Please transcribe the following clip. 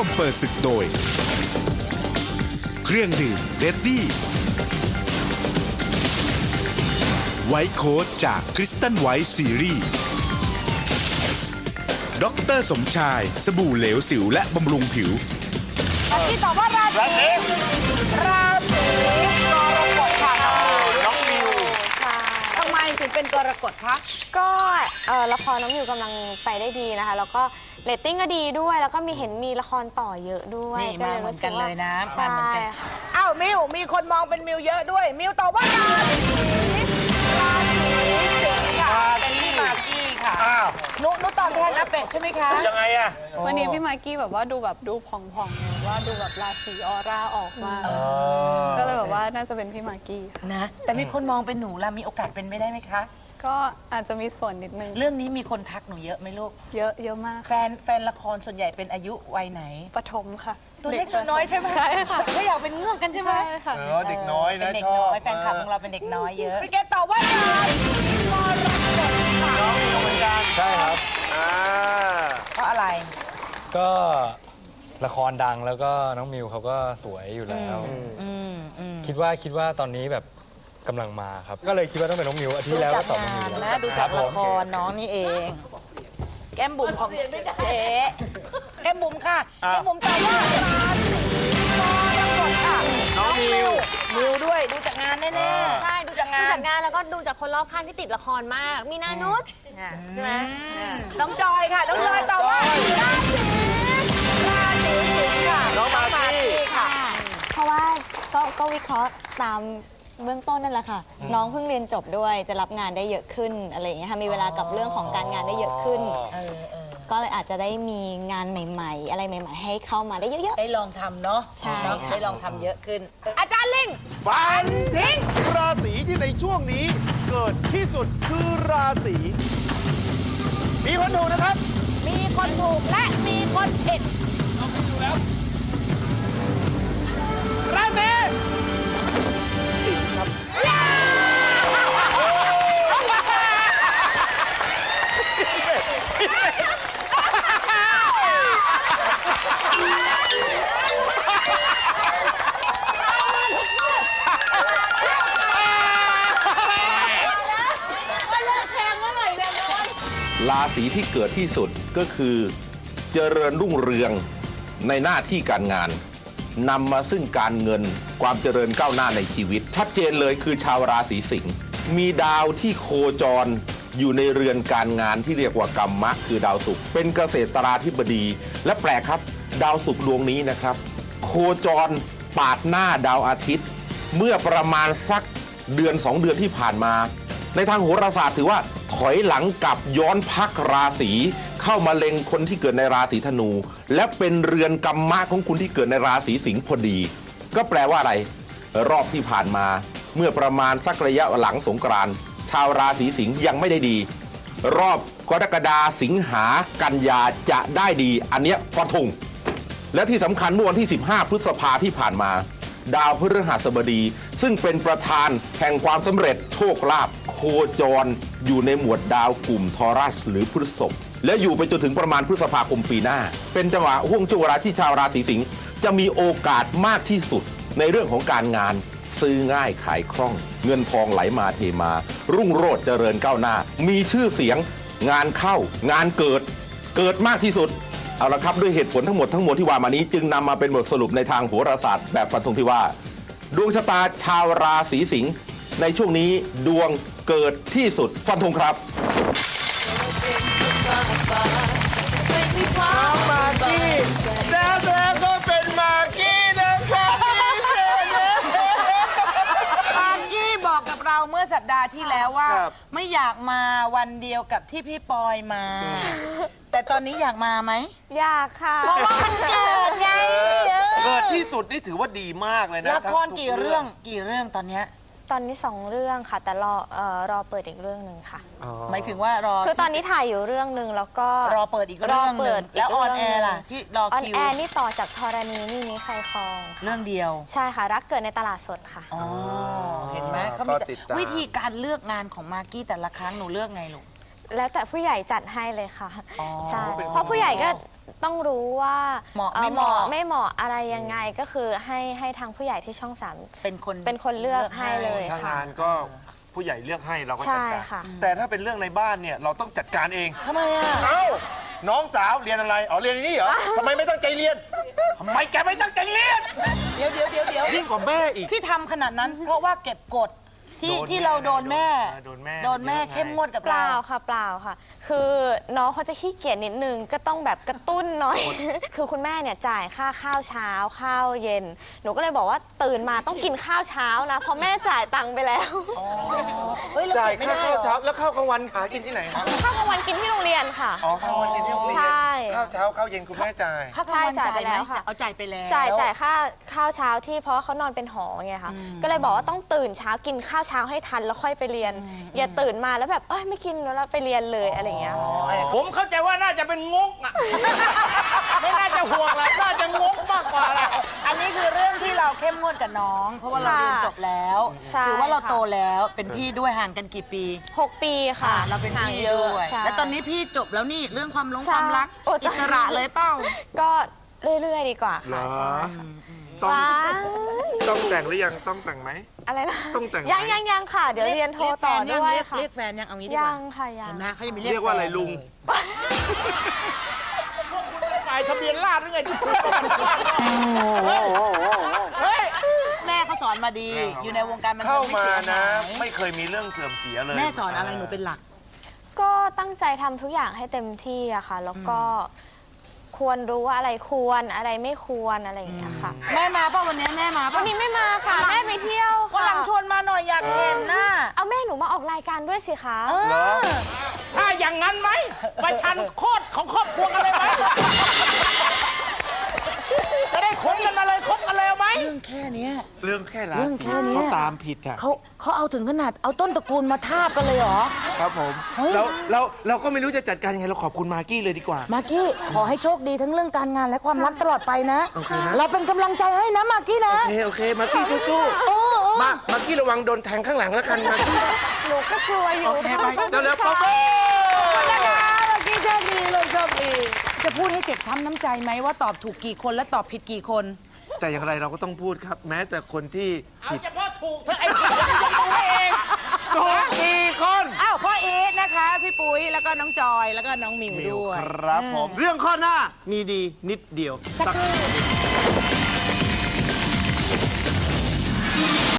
ร่วมเปิดศึกโดย เครื่องดื่มเดดดี้ไวท์โค้ดจากคริสตันไวท์ซีรีส์ดรสมชาย สบู่เหลวสิวและบำรุงผิวที่ตอบว่าราศี รา เป็นกรกฎคะก็เอ่อละครน้องมิวกำลังไปได้ดีนะคะ แล้วก็เรตติ้งก็ดีด้วย แล้วก็มีเห็นมีละครต่อเยอะด้วยนี่มาเหมือนกันเลยนะมาใช่เหมือนกัน ค่ะอ้าวมิวมีคนมองเป็นมิวเยอะด้วย มิวตอบว่าราศีราศีสิงค์ค่ะเป็นพี่มากกี้ค่ะ อ้าวหนุนุ ตอบแทนอาเป็ดใช่ไหมคะยังไงอะวันนี้พี่มากกี้แบบว่าดูแบบดูผ่องๆแบบว่าดูแบบราศีออร่าออกมากก็เลยแบบว่าน่าจะเป็นพี่มากกี้ค่ะนะ แต่มีคนมองเป็นหนูล่ะมีโอกาสเป็นไม่ได้ไหมคะ ก็อาจจะมีส่วนนิดนึงเรื่องนี้มีคนทักหนูเยอะไหมลูก เยอะเยอะมากแฟนแฟนละครส่วนใหญ่เป็นอายุวัยไหน ปฐมค่ะตัวเล็กตัวน้อยใช่ไหมใช่ค่ะเขาอยากเป็นเงือกกันใช่ไหมใช่ค่ะเออเด็กน้อยเป็นะนเด็กชอน้บอยแฟนคลับของเราเป็นเด็กน้อยเยอะ พี่แกตอบว่าราศีกรกฎค่ะ น้องมิวเหมือนกันใช่ครับ อ่า เพราะอะไร ก็ละครดังแล้วก็น้องมิวเขาก็สวยอยู่แล้ว อืมอืมคิดว่าคิดว่าตอนนี้แบบกำลังมาครับ ก็เลยคิดว่าต้องเป็นน้องมิวอาทิตดูย์แล้วจาก็กตอบน้องงามิวนนะแล้วดูจากผละมครน้องนี่เอง แก้มบุ๋มของเจ๊แก้มบุ๋มค่ะแก้มบุ๋มตอบว่าราศีกรกฎค่ะน้องมิวมิวด้วยดูจากงานแน่ๆใช่ดูจากงานดูจากงานแล้วก็ดูจากคนรอบข้างที่ติดละครมาก มีนานุษใช่ไหม น้องจอยค่ะน้องจอยตอบว่าราศีรา ก็ก็วิเคราะห์ตามเบื้องต้นนั่นแหละค่ะ น้องเพิ่งเรียนจบด้วยจะรับงานได้เยอะขึ้นอะไรอย่างเงี้ยค่ะมีเวลากับเรื่องของการงานได้เยอะขึ้น เออเออก็เลยอาจจะได้มีงานใหม่ ๆ อะไรใหม่ ๆ ให้เข้ามาได้เยอะ ได้ลองทำเนาะใช่เนาะค่ะ ได้ลองทำเยอะขึ้น อาจารย์ลิงฟันทิ้งราศีที่ในช่วงนี้เกิดที่สุดคือราศีมีคนถูกนะครับ มีคนถูกและมีคนผิด ราศี ราศีที่เกิดที่สุดก็คือเจริญรุ่งเรืองในหน้าที่การงานนำมาซึ่งการเงินความเจริญก้าวหน้าในชีวิต ชัดเจนเลยคือชาวราศีสิงห์มีดาวที่โคจรอยู่ในเรือนการงานที่เรียกว่ากรรมะคือดาวศุกร์เป็นเกษตราธิบดี และแปลกครับ ดาวศุกร์ดวงนี้นะครับ โคจรปาดหน้าดาวอาทิตย์ เมื่อประมาณสักเดือนสองเดือนที่ผ่านมา ในทางโหราศาสตร์ถือว่า ถอยหลังกลับย้อนพักราศีเข้ามาเล็งคนที่เกิดในราศีธนู และเป็นเรือนกรรมะของคุณที่เกิดในราศีสิงห์พอดี ก็แปลว่าอะไร รอบที่ผ่านมา เมื่อประมาณสักระยะหลังสงกรานชาวราศีสิงห์ยังไม่ได้ดี รอบกรกฎาสิงหากันยาจะได้ดี อันเนี้ยฟันธงและที่สำคัญเมื่อวันที่ 15 พฤษภาที่ผ่านมา ดาวพฤหัสบดี ซึ่งเป็นประธานแห่งความสำเร็จโชคลาภโคจร อยู่ในหมวดดาวกลุ่มทอรัส หรือพฤษภและอยู่ไปจนถึงประมาณพฤษภาคมปีหน้า เป็นจังหวะห่วงช่วงเวลาที่ชาวราศีสิงห์จะมีโอกาสมากที่สุดในเรื่องของการงาน ซื้อง่ายขายคล่อง เงินทองไหลมาเทมา รุ่งโรจน์เจริญก้าวหน้า มีชื่อเสียง งานเข้า งานเกิด เกิดมากที่สุดเอาละครับด้วยเหตุผลทั้งหมดทั้งมวลที่ว่ามานี้ จึงนำมาเป็นบทสรุปในทางโหราศาสตร์แบบฟันธงที่ว่า ดวงชะตาชาวราศีสิงห์ในช่วงนี้ดวง เกิดที่สุดฟันธงครับน้องมากกี้แล้วแล้วก็เป็นมากกี้นะครับปากกี้บอกกับเราเมื่อสัปดาห์ที่แล้วว่าครับไม่อยากมาวันเดียวกับที่พี่ปอยมา แต่ตอนนี้อยากมาไหมอยากค่ะเพราะว่ามันเกิดไงเออเกิดที่สุดนี่ถือว่าดีมากเลยนะละครทั้งกี่เรื่องกี่เรื่องตอนเนี้ย ตอนนี้สองเรื่องค่ะ แต่รอเอ่อรอเปิดอีกเรื่องหนึ่งค่ะ อ๋อ หมายถึงว่ารอคือตอนนี้ถ่ายอยู่เรื่องหนึ่งแล้วก็ รอเปิดอีกเรื่องหเปินึ่ดงแล้วออนแอร์ล่ะกที่รอออนคิวแอร์นี่ต่อจากธรณีนี่นี้ใครคลองค่ะเรื่องเดียวใช่ค่ะ รักเกิดในตลาดสดค่ะ อ๋อเห็นไหมเขามีก็แต่ติดตาม วิธีการเลือกงานของมากกี้แต่ละครั้งหนูเลือกไงลูก แล้วแต่ผู้ใหญ่จัดให้เลยค่ะอ๋อ ใช่เพราะผู้ใหญ่ก็ ต้องรู้ว่าเหมาะอ่อไม่เหมาะไม่เหมาะอะไรยังไงก็คือให้ให้ทางผู้ใหญ่ที่ช่องสาม เป็นคนเป็นคนเลือกให้เลย ถ้าค่ะงานก็ผู้ใหญ่เลือกให้เราก็จัดใช่การ ค่ะ แต่ถ้าเป็นเรื่องในบ้านเนี่ยเราต้องจัดการเอง ทำไมอะ เอ้า น้องสาวเรียนอะไร อ๋อเรียนอันนี่เหรอทำไมไม่ตั้งใจเรียนทำไมแกไม่ตั้งใจเรียนเดี๋ยวเดี๋ยวเดี๋ยวเดี๋ยวยิ่งกว่าแม่อีก ที่ทำขนาดนั้นเพราะว่าเก็บกด ที่โดนที่เราโดนแม่โดนแม่โดนแม่เยอะไง เข้มงวดกับเปเราล่าค่ะเปล่าค่ะ คือน้องเขาจะขี้เกียจนิดนึงก็ต้องแบบกระตุ้นหน่อย คือคุณแม่เนี่ยจ่ายค่าข้าวเช้าข้าวเย็น หนูก็เลยบอกว่าตื่นมาต้องกินข้าวเช้านะเพราะแม่จ่ายตังค์ไปแล้ว เฮ้ยเราจ่ายเก็บไม่ค่าได้ข้าวเหรเช้าอแล้วข้าวกลางวันหากินที่ไหนครับข้าวกลางวันกินที่โรงเรียนค่ะ อ๋อข้าวกลางวันกินที่โรงเรียนใช่ ข้าวเช้าข้าวเย็นคุณแม่จ่ายข้าวกลางวันใช่จ่ายจ่ายไปไหมแล้วค่ะ เอาจ่ายไปแล้ว จ่ายจ่ายค่าข้าวเช้าที่เพราะว่าเขานอนเป็นหอไงค่ะ ก็เลยบอกว่าต้องตื่นเช้ากินข้าวเช้าให้ทันแล้วค่อยไปเรียน อย่าตื่นมาแล้วแบบเอ้ยไม่กินแล้วไปเรียนเลยอะไรอย่างเงี้ยค่ะ ผมเข้าใจว่าน่าจะเป็นงกอะ ไม่น่าจะห่วงหรอกน่าจะงกมากกว่าแหละ อันนี้คือเรื่องที่เราเข้มงวดกับน้อง เพราะว่าเราเรียนจบแล้ว ใช่ถือว่าเราค่ะ โตแล้วเป็นพี่ด้วยห่างกันกี่ปีหกปีค่ะเราเป็นห่างพี่เยอะด้วยใช่ แล้วตอนนี้พี่จบแล้วนี่เรื่องความลงใช่ความรักโอ้อิสระเลยเปล่าก็เรื่อยๆดีกว่าเหรค่ะอใช่ต้องว้ายต้องแต่งหรือยังต้องแต่งไหม อะไรนะต้องแต่งไหม ยังยังยังค่ะ เดี๋ยวเรียนโทต่อเรีกด้วยแฟนงค่ะ เรียกแฟนยังเอางี้ดีกยัว่างค่ะยังเห็นไหมเขาจะมีเรียกเรียกว่าอะไรแฟนลุง ฝ่ายทะเบียนราษฎร์หรือไงแม่เขาส อนมาดี อยู่ในวงการบันเทิเข้างไม่มาเสียนะหายไม่เคยมีเรื่องเสื่อมเสียเลย แม่สอนอะไรหนูเป็นหลัก ก็ตั้งใจทำทุกอย่างให้เต็มที่อะค่ะ แล้วก็ควรรู้ว่าอะไรควรอะไรไม่ควรอะไรอย่างเงี้ยค่ะ แม่มาป่ะวันนี้แม่มาวัป่ะนนี้ไม่มาค่ะ แม่ไปเที่ยววันหลังชวนมาหน่อยอยากเห็นน่ะเอาแม่หนูมาออกรายการด้วยสิคะเออถ้าอย่างนั้นไหมประชันโคตรของครอบครัวกันเลยไหมจะได้ขนกันมาเลยคบกัน เลยเอาไหมเรื่องแค่เนี้ย เรื่องแค่ราเรื่องศีแค่เนี้ย เขาตามผิดอะเขาเขาเอาถึงขนาดเอาต้นตระกูลมาทาบกันเลยเหรอ ครับผมเฮ้ยเราเราเราก็ไม่รู้จะจัดการยังไงเราขอบคุณมากกี้เลยดีกว่า มากกี้ขอให้โชคดีทั้งเรื่องการงานและความรักตลอดไปนะโอเคนะเราเป็นกำลังใจให้นะมากกี้นะโอเคโอเคมากกี้สู้โอ้โอ้ๆมามากกี้ระวังโดนแทงข้างหลังแล้วกันมากกี้หนูก็กลัวอยู่โอเคไปเจ้าแล้วค่ะป๊อปนะคะมากกี้โชคดีเลยโชคดีจะพูดให้เจ็บช้ำน้ำใจไหมว่าตอบถูกกี่คนและตอบผิดกี่คน แต่อย่างไรเราก็ต้องพูดครับ แม้แต่คนที่เอาเฉพาะถูกเธอไอ้ผิดยกตัวเองถูกกี่คน อ้าวพ่อเอสนะคะ พี่ปุ้ยแล้วก็น้องจอยแล้วก็น้องหมิวมิวด้วย ครับผม เรื่องข้อหน้ามีดีนิดเดียว สักครู่